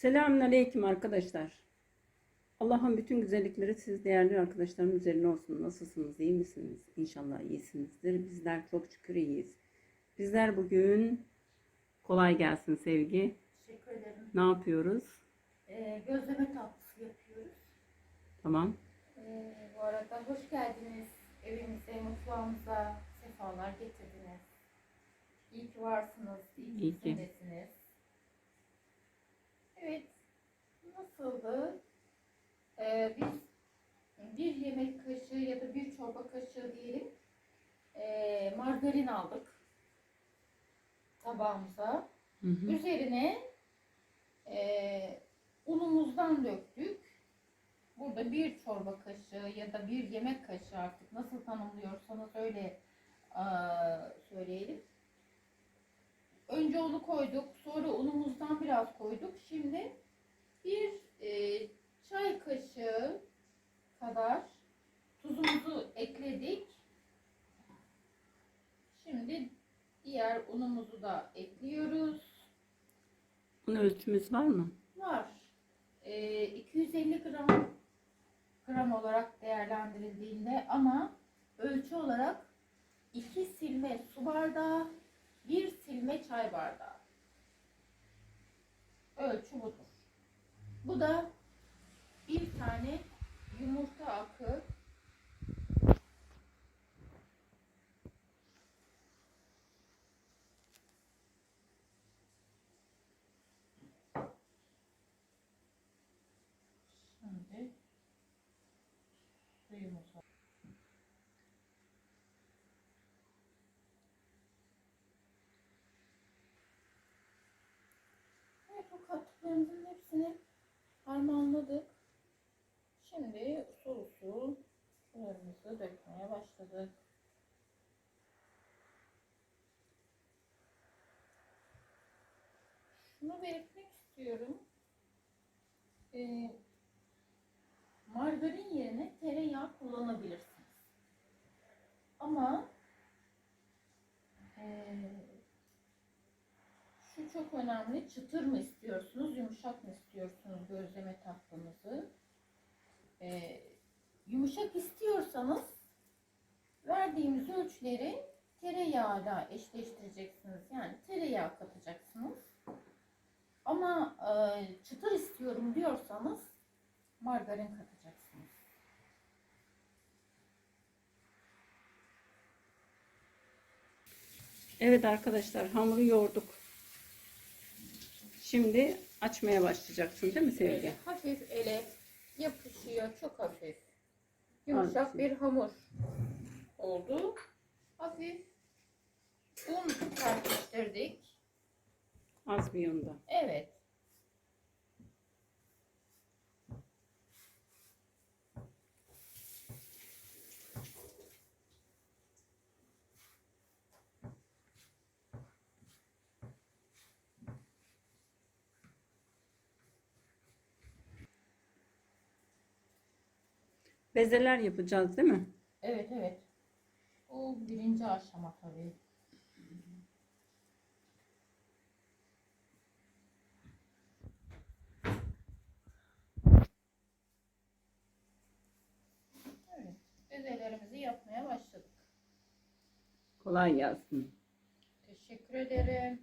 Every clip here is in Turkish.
Selamünaleyküm arkadaşlar. Allah'ın bütün güzellikleri siz değerli arkadaşlarım üzerine olsun. Nasılsınız? iyi misiniz? İnşallah iyisinizdir. Bizler çok şükür iyiyiz. Bizler bugün kolay gelsin sevgi. Teşekkür ederim. Ne yapıyoruz? Ee, gözleme tatlısı yapıyoruz. Tamam. Ee, bu arada hoş geldiniz evimize, mutfağımıza. Sefalar getirdiniz. İyi ki varsınız, iyi ki İyi ki. Evet, nasıldı? Ee, biz bir yemek kaşığı ya da bir çorba kaşığı diyelim ee, margarin aldık tabağımıza. Hı hı. Üzerine eee, unumuzdan döktük. Burada bir çorba kaşığı ya da bir yemek kaşığı artık nasıl tanımlıyorsanız öyle eee, söyleyelim. Önce onu koyduk, sonra unumuzdan biraz koyduk. Şimdi bir eee, çay kaşığı kadar tuzumuzu ekledik. Şimdi diğer unumuzu da ekliyoruz. Bunun ölçümüz var mı? Var. Ee, 250 gram gram olarak değerlendirildiğinde ama ölçü olarak 2 silme su bardağı, 1 silme çay bardağı. Ölçü budur. Bu da bir tane yumurta akı. Şimdi suyumuz var. Evet bu kattıklarımızın hepsini harmanladık. Şimdi usul sularımızı dökmeye başladık. Şunu belirtmek istiyorum. Ee, margarin yerine tereyağı kullanabilirsiniz. Ama şu çok önemli. Çıtır mı istiyorsunuz, yumuşak mı istiyorsunuz gözleme tatlınızı? Eee, yumuşak istiyorsanız verdiğimiz ölçüleri tereyağıyla eşleştireceksiniz. Yani tereyağı katacaksınız. Ama eee, çıtır istiyorum diyorsanız margarin katacaksınız. Evet arkadaşlar hamuru yoğurduk. Şimdi açmaya başlayacaksın değil mi sevgi? Böyle hafif ele yapışıyor çok hafif. Yumuşak bir hamur oldu. Hafif un serpiştirdik. Az bir yunda. Evet. Bezeler yapacağız değil mi? Evet evet. Bu birinci aşama tabii. Evet. Bezelerimizi yapmaya başladık. Kolay gelsin. Teşekkür ederim.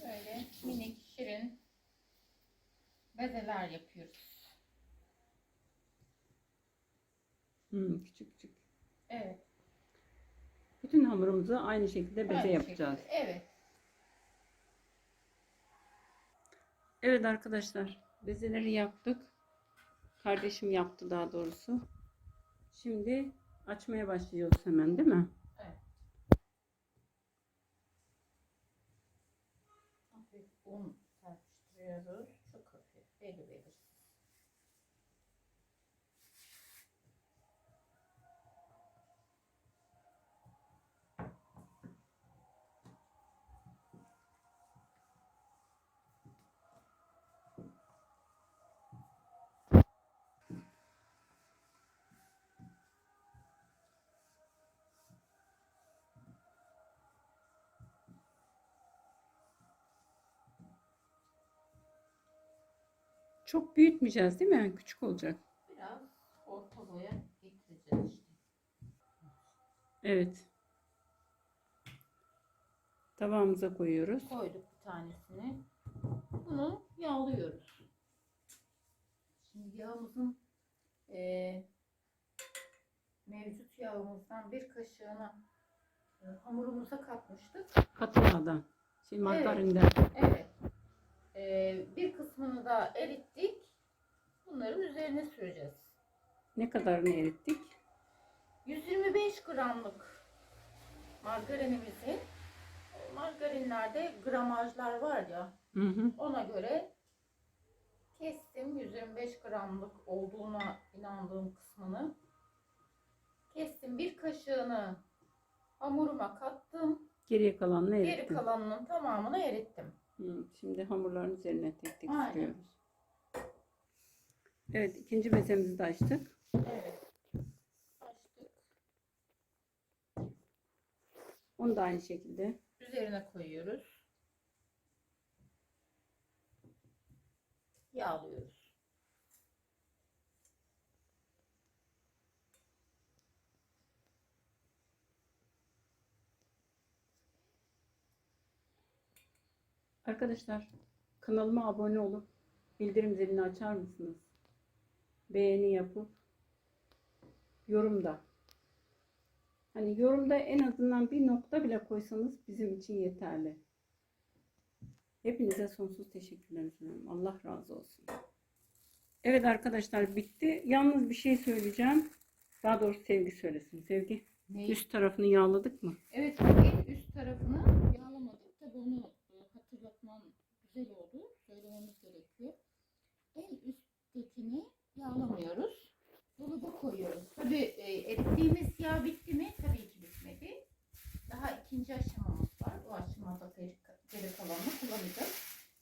Böyle minik bezeler yapıyoruz. Hmm, küçük küçük. Evet. Bütün hamurumuzu aynı şekilde beze aynı yapacağız. şekilde. Evet. Evet arkadaşlar bezeleri yaptık. Kardeşim yaptı daha doğrusu. Şimdi açmaya başlıyoruz hemen değil mi? Evet. Un serpiştiriyoruz. Çok hafif. Belli Çok büyütmeyeceğiz değil mi? Yani küçük olacak. Biraz orta boya getireceğiz işte. Evet. Tabağımıza koyuyoruz. Koyduk bir tanesini. Bunu yağlıyoruz. Şimdi yağımızın eee, mevcut yağımızdan bir kaşığını e, hamurumuza katmıştık. Katı yağdan. Şey margarinden. Evet. Eee, bir kısmını da erittik. Bunların üzerine süreceğiz. Ne kadarını erittik? 125 gramlık margarinimizi margarinlerde gramajlar var ya Hı hı. ona göre kestim 125 gramlık olduğuna inandığım kısmını kestim bir kaşığını hamuruma kattım Geriye kalanını geri erittim. kalanının tamamını erittim Şimdi hamurların üzerine tek tek Aynen. sürüyoruz. Evet ikinci bezemizi de açtık. evet açtık Onu da aynı şekilde üzerine koyuyoruz yağlıyoruz Arkadaşlar kanalıma abone olup bildirim zilini açar mısınız? Beğeni yapıp yorumda. Hani yorumda en azından bir nokta bile koysanız bizim için yeterli. Hepinize sonsuz teşekkürler sunuyorum. Allah razı olsun. Evet arkadaşlar bitti. Yalnız bir şey söyleyeceğim. Daha doğrusu Sevgi söylesin. Sevgi Neyi? üst tarafını yağladık mı? Evet en üst tarafını yağlamadık. Tabi onu güzel oldu. Söylememiz gerekiyor. En üsttekini yağlamıyoruz. Dolaba koyuyoruz. Tabi e, erittiğimiz yağ bitti mi? Tabii ki bitmedi. Daha ikinci aşamamız var. O aşamada geri, geri kalanını kullanacağız.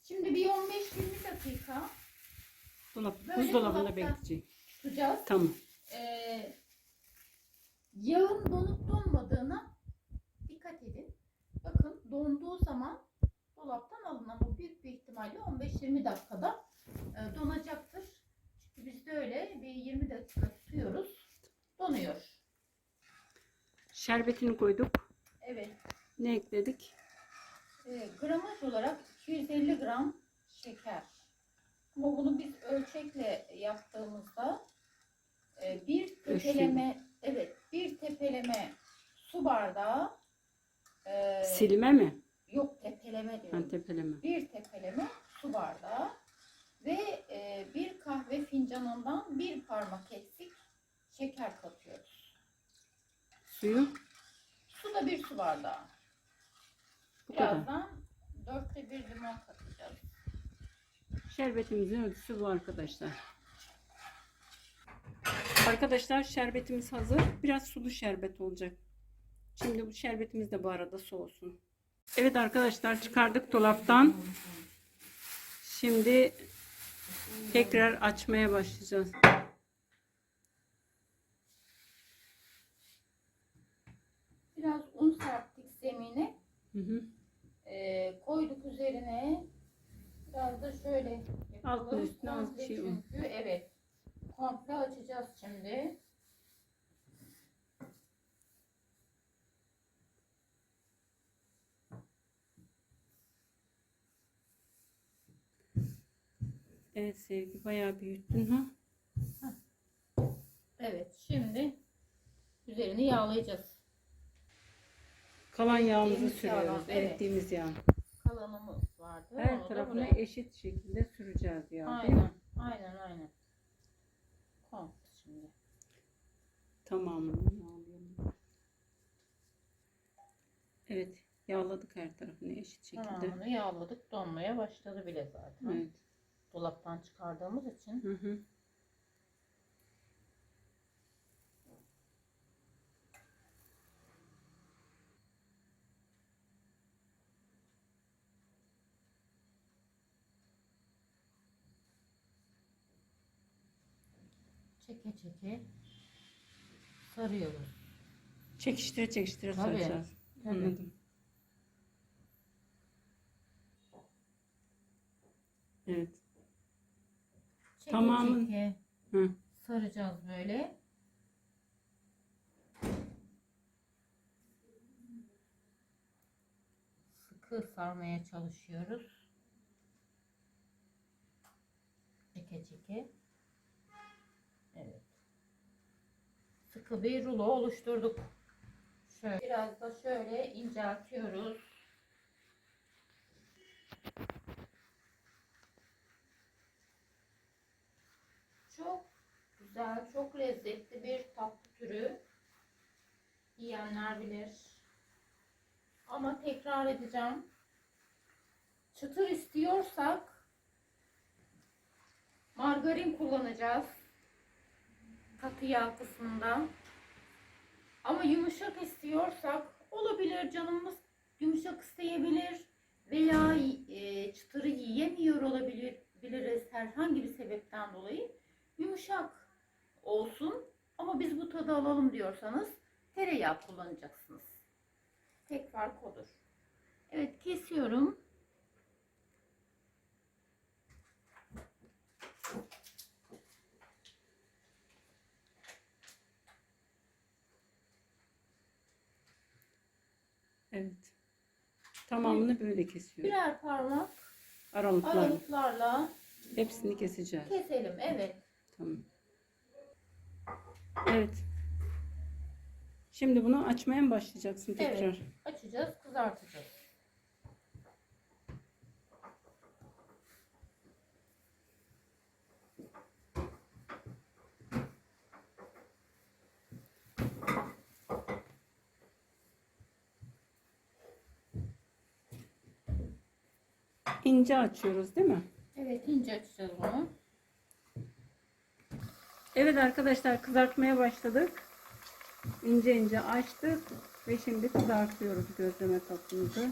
Şimdi bir 15-20 dakika Dolap, Böyle buzdolabında dolapta. bekleyecek. tutacağız. Tamam. Ee, yağın donup donmadığına dikkat edin. Bakın donduğu zaman dolaptan alın ama büyük bir ihtimalle 15-20 dakikada e, donacaktır. Çünkü biz de öyle bir 20 dakika tutuyoruz. Donuyor. Şerbetini koyduk. Evet. Ne ekledik? E, gramaj olarak 250 gram şeker. Ama bunu biz ölçekle yaptığımızda e, bir tepeleme evet bir tepeleme su bardağı e, Silme mi? yok tepeleme diyorum. Ha, tepeleme. Bir tepeleme su bardağı ve e, bir kahve fincanından bir parmak eksik şeker katıyoruz. Suyu Su da bir su bardağı. bu kadar. Birazdan dörtte bir limon katacağız. Şerbetimizin ölçüsü bu arkadaşlar. Arkadaşlar şerbetimiz hazır. Biraz sulu şerbet olacak. Şimdi bu şerbetimiz de bu arada soğusun. Evet arkadaşlar çıkardık dolaptan. Şimdi tekrar açmaya başlayacağız. Biraz un serptik zemine. Hı hı. Ee, koyduk üzerine. Biraz da şöyle. Altın üstüne az bir şey. Çünkü evet. Komple açacağız şimdi. Evet sevgi bayağı büyüttün ha. Evet şimdi üzerini yağlayacağız. Kalan yağımızı Erittiğimiz yağdan, sürüyoruz. evet. Erittiğimiz yağ. Kalanımız vardı. Her Onu da tarafına buraya- eşit şekilde süreceğiz yağ değil mi? Aynen, aynen, aynen. Komple şimdi. Tamamını yağlayalım. Evet yağladık her tarafını eşit şekilde. Tamamını yağladık. Donmaya başladı bile zaten. Evet. Dolaptan çıkardığımız için. Hı hı. Çeke çeke sarıyoruz. Çekiştire çekiştire Tabii, saracağız. tabii. Anladım. Evet. çeke Tamamın- çeke Hı. saracağız böyle. Sıkı sarmaya çalışıyoruz. Çeke çeke. Sıkı bir rulo oluşturduk. Şöyle biraz da şöyle inceltiyoruz. Çok güzel, çok lezzetli bir tatlı türü. Yiyenler bilir. Ama tekrar edeceğim. Çıtır istiyorsak margarin kullanacağız. Katı yağ kısmında. Ama yumuşak istiyorsak olabilir canımız yumuşak isteyebilir veya e, çıtırı yiyemiyor olabilir biliriz herhangi bir sebepten dolayı yumuşak olsun ama biz bu tadı alalım diyorsanız tereyağı kullanacaksınız. Tek fark odur. Evet kesiyorum. Evet. Tamamını böyle kesiyoruz. Birer parmak Aralıklarla. aralıklarla Hepsini keseceğiz. keselim. Evet. Tamam. Evet. Şimdi bunu açmaya mı başlayacaksın tekrar? Evet. Açacağız, kızartacağız. İnce açıyoruz değil mi? Evet, ince açacağız bunu. Evet arkadaşlar kızartmaya başladık. İnce ince açtık ve şimdi kızartıyoruz gözleme tatlımızı.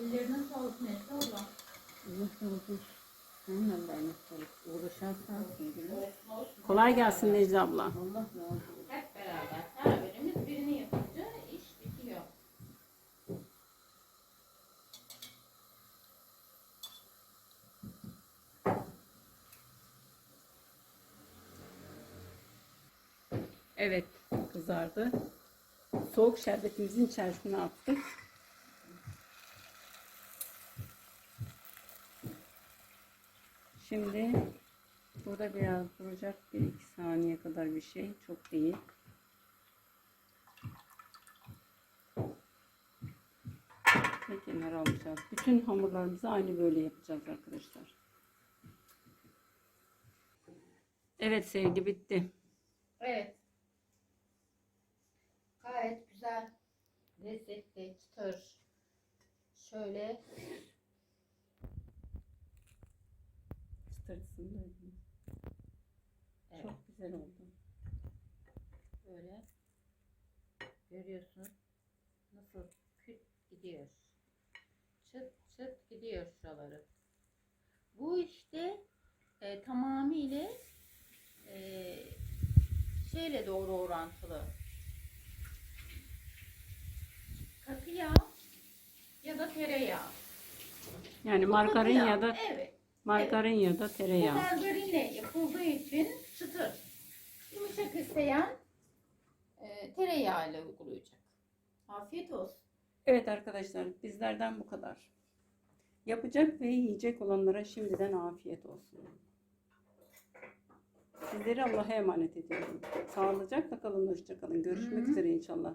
Ellerine sağlık Nesli abla. Allah olsun. Olsun olsun. Kolay gelsin Necla abla. Allah razı olsun. Evet kızardı. Soğuk şerbetimizin içerisine attık. Şimdi burada biraz duracak bir iki saniye kadar bir şey çok değil. Ve kenara alacağız. Bütün hamurlarımızı aynı böyle yapacağız arkadaşlar. Evet sevgi bitti. Evet. Gayet güzel. Lezzetli, çıtır. Şöyle Çıtırtısını da evet, Çok güzel oldu. böyle görüyorsunuz nasıl küt gidiyor. Çıt çıt gidiyor şuraları. Bu işte e, tamamıyla e, şeyle doğru orantılı. Katı yağ ya da tereyağı. Yani Bu margarin katı yağ, ya da evet. margarin ya da Bu tereyağı. margarinle yapıldığı için çıtır. Yumuşak isteyen e, tereyağıyla uygulayacak. Afiyet olsun. Evet arkadaşlar bizlerden bu kadar. Yapacak ve yiyecek olanlara şimdiden afiyet olsun. Sizleri Allah'a emanet ediyorum. Sağlıcakla kalın, hoşça kalın. Görüşmek üzere inşallah.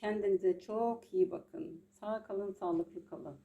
Kendinize çok iyi bakın. Sağ kalın, sağlıklı kalın.